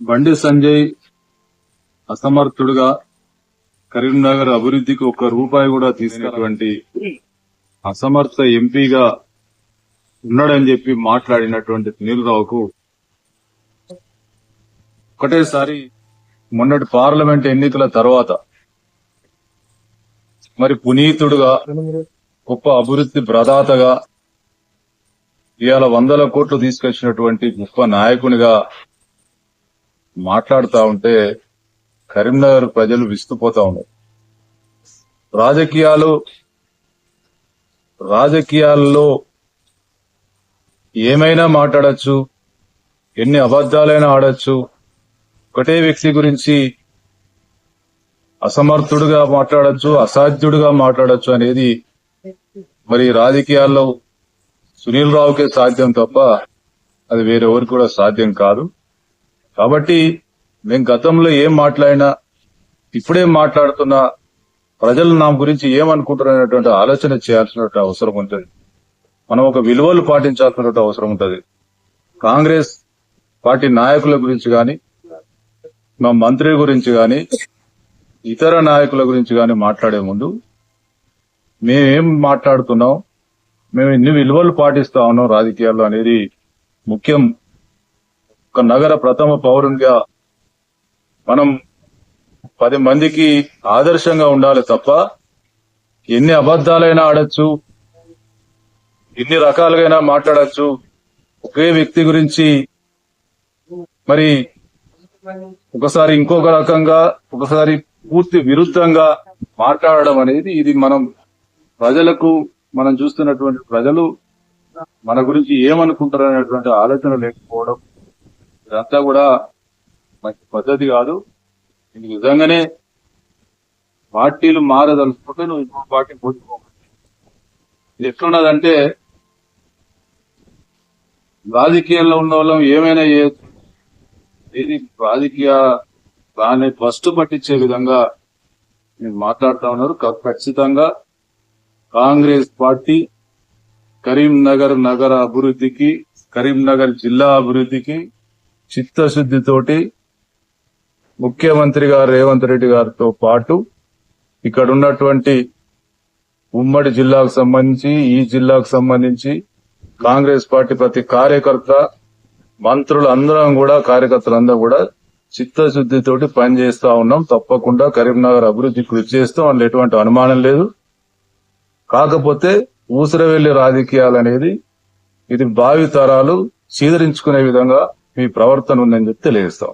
బండి సంజయ్ అసమర్థుడుగా కరీంనగర్ అభివృద్ధికి ఒక్క రూపాయి కూడా తీసుకున్నటువంటి అసమర్థ ఎంపీగా ఉన్నాడని చెప్పి మాట్లాడినటువంటి సునీల్రావుకు ఒకటేసారి మొన్నటి పార్లమెంట్ ఎన్నికల తర్వాత మరి పునీతుడుగా గొప్ప అభివృద్ధి ప్రదాతగా ఇవాళ వందల కోట్లు తీసుకొచ్చినటువంటి గొప్ప నాయకునిగా మాట్లాడుతా ఉంటే కరీంనగర్ ప్రజలు విస్తుపోతా ఉన్నారు. రాజకీయాలు రాజకీయాల్లో ఏమైనా మాట్లాడచ్చు ఎన్ని అబద్దాలైనా ఆడచ్చు ఒకటే వ్యక్తి గురించి అసమర్థుడుగా మాట్లాడచ్చు అసాధ్యుడుగా మాట్లాడచ్చు అనేది మరి రాజకీయాల్లో సునీల్ రావుకే సాధ్యం తప్ప అది వేరెవరికి కూడా సాధ్యం కాదు. కాబట్టి మేము గతంలో ఏం మాట్లాడినా ఇప్పుడేం మాట్లాడుతున్నా ప్రజలు నా గురించి ఏమనుకుంటున్నటువంటి ఆలోచన చేయాల్సిన అవసరం ఉంటుంది. మనం ఒక విలువలు పాటించాల్సిన అవసరం ఉంటుంది. కాంగ్రెస్ పార్టీ నాయకుల గురించి కానీ మా మంత్రి గురించి కానీ ఇతర నాయకుల గురించి కానీ మాట్లాడే ముందు మేమేం మాట్లాడుతున్నాం మేము ఎన్ని విలువలు పాటిస్తా ఉన్నాం రాజకీయాల్లో అనేది ముఖ్యం ఒక నగర ప్రథమ పౌరునిగా మనం పది మందికి ఆదర్శంగా ఉండాలి తప్ప ఎన్ని అబద్దాలైనా ఆడచ్చు ఎన్ని రకాలుగా మాట్లాడచ్చు ఒకే వ్యక్తి గురించి మరి ఒకసారి ఇంకొక రకంగా ఒకసారి పూర్తి విరుద్ధంగా మాట్లాడడం అనేది ఇది మనం ప్రజలకు మనం చూస్తున్నటువంటి ప్రజలు మన గురించి ఏమనుకుంటారు అనేటువంటి ఆలోచన లేకపోవడం ఇదంతా కూడా మంచి పద్ధతి కాదు. ఇది నిజంగానే పార్టీలు మారదలుచుకుంటే నువ్వు ఇంకో పార్టీ పోతుకో ఇది ఎట్లున్నదంటే రాజకీయాల్లో ఉన్న వాళ్ళం ఏమైనా చేయొచ్చు. ఇది రాజకీయ దాన్ని ఫస్ట్ పట్టించే విధంగా మీరు మాట్లాడుతా ఉన్నారు. ఖచ్చితంగా కాంగ్రెస్ పార్టీ కరీంనగర్ నగర అభివృద్ధికి కరీంనగర్ జిల్లా అభివృద్ధికి చిత్తశుద్ధితోటి ముఖ్యమంత్రి గారు రేవంత్ రెడ్డి గారితో పాటు ఇక్కడ ఉన్నటువంటి ఉమ్మడి జిల్లాకు సంబంధించి ఈ జిల్లాకు సంబంధించి కాంగ్రెస్ పార్టీ ప్రతి కార్యకర్త మంత్రులు అందరం కూడా కార్యకర్తలందరూ కూడా చిత్తశుద్ధితోటి పనిచేస్తా ఉన్నాం. తప్పకుండా కరీంనగర్ అభివృద్ధి కృషి చేస్తాం. అందులో ఎటువంటి అనుమానం లేదు. కాకపోతే ఊసరవెల్లి రాజకీయాలు అనేది ఇది భావి తరాలు చీదరించుకునే విధంగా మీ ప్రవర్తన ఉందని చెప్పి తెలియజేస్తాం.